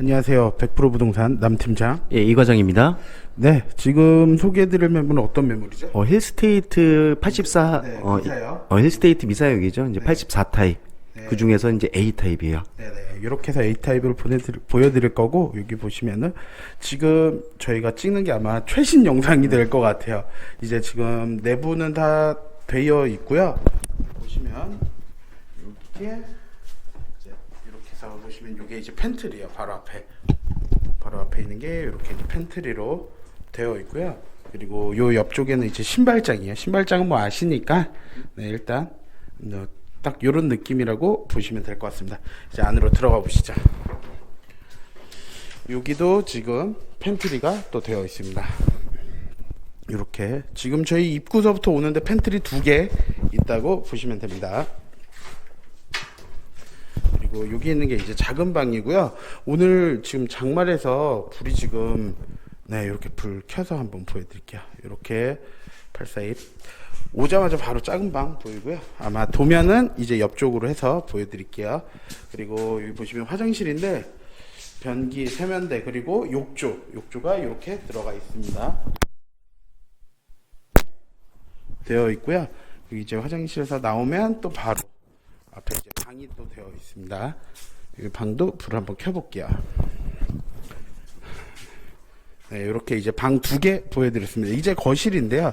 안녕하세요. 100% 부동산 남팀장. 예, 이 과장입니다. 네, 지금 소개해드릴 매물은 어떤 매물이죠? 어, 힐스테이트 84, 네, 어. 어, 힐스테이트 미사역이죠. 이제 84 타입. 네. 그 중에서 이제 A 타입이에요. 네네. 이렇게 해서 A 타입을 보내드릴, 보여드릴 거고 여기 보시면은 지금 저희가 찍는 게 아마 최신 영상이 될 것 같아요. 이제 지금 내부는 다 되어 있고요. 보시면 이렇게 보시면 이게 이제 팬트리예요. 바로 앞에 바로 앞에 있는 게 이렇게 팬트리로 되어 있고요. 그리고 요 옆쪽에는 이제 신발장이에요. 신발장은 뭐 아시니까 네, 일단 어, 딱 요런 느낌이라고 보시면 될 것 같습니다. 이제 안으로 들어가 보시죠. 여기도 지금 팬트리가 또 되어 있습니다. 이렇게 지금 저희 입구서부터 오는데 팬트리 두 개 있다고 보시면 됩니다. 그리고 여기 있는 게 이제 작은 방이고요. 오늘 지금 장말에서 불이 지금 네 이렇게 불 켜서 한번 보여드릴게요. 이렇게 842 오자마자 바로 작은 방 보이고요. 아마 도면은 이제 옆쪽으로 해서 보여드릴게요. 그리고 여기 보시면 화장실인데 변기 세면대 그리고 욕조 욕조가 이렇게 들어가 있습니다. 되어 있고요. 이제 화장실에서 나오면 또 바로 앞에 이제 방이 또 되어 있습니다. 여기 방도 불을 한번 켜볼게요. 네, 이렇게 이제 방 두 개 보여드렸습니다. 이제 거실인데요.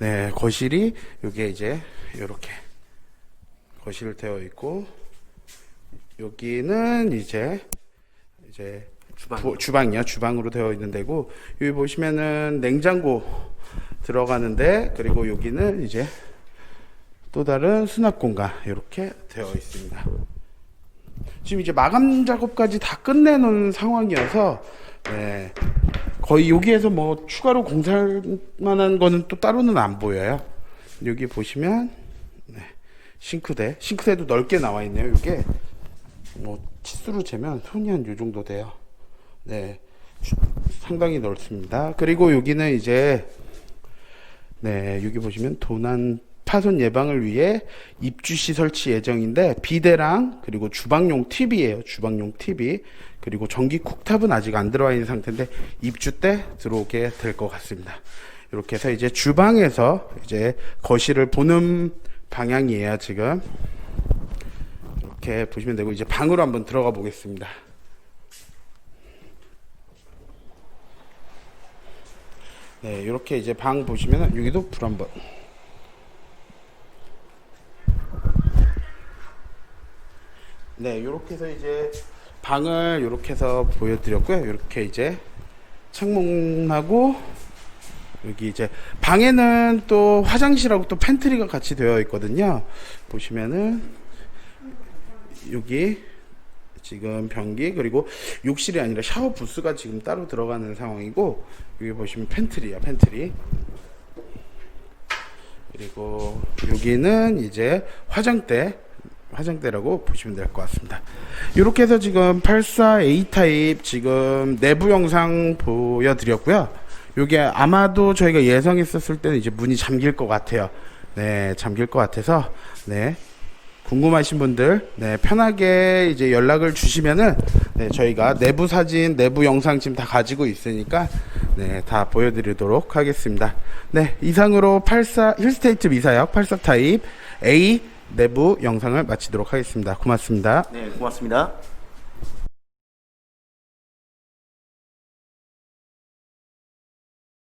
네, 거실이 여기에 이제 이렇게 거실 되어 있고 여기는 이제 이제 주방. 주방 이요. 주방으로 되어 있는 데고 여기 보시면은 냉장고 들어가는데 그리고 여기는 이제 또 다른 수납 공간 이렇게 되어 있습니다. 지금 이제 마감 작업까지 다 끝내놓은 상황이어서 네, 거의 여기에서 뭐 추가로 공사할 만한 거는 또 따로는 안 보여요. 여기 보시면 네, 싱크대, 싱크대도 넓게 나와 있네요. 이게 뭐 치수로 재면 손이 한 요 정도 돼요. 네, 주- 상당히 넓습니다. 그리고 여기는 이제 네, 여기 보시면 도난 파손 예방을 위해 입주시 설치 예정인데 비대랑 그리고 주방용 TV예요. 주방용 TV 그리고 전기 쿡탑은 아직 안 들어와 있는 상태인데 입주 때 들어오게 될 것 같습니다. 이렇게 해서 이제 주방에서 이제 거실을 보는 방향이에요. 지금 이렇게 보시면 되고 이제 방으로 한번 들어가 보겠습니다. 네, 이렇게 이제 방 보시면 여기도 불 한번. 네, 이렇게 해서 이제 방을 이렇게 해서 보여드렸고요. 이렇게 이제 창문하고 여기 이제 방에는 또 화장실하고 또 팬트리가 같이 되어 있거든요. 보시면은 여기 지금 변기 그리고 욕실이 아니라 샤워 부스가 지금 따로 들어가는 상황이고 여기 보시면 팬트리야 팬트리 그리고 여기는 이제 화장대 화장대라고 보시면 될 것 같습니다. 이렇게 해서 지금 84A 타입 지금 내부 영상 보여드렸고요. 요게 아마도 저희가 예상했었을 때는 이제 문이 잠길 것 같아요. 네, 잠길 것 같아서 네. 궁금하신 분들 네, 편하게 이제 연락을 주시면은 네, 저희가 내부 사진, 내부 영상 지금 다 가지고 있으니까 네, 다 보여드리도록 하겠습니다. 네, 이상으로 84 힐스테이트 미사역 84 타입 A 내부 영상을 마치도록 하겠습니다. 고맙습니다. 네, 고맙습니다.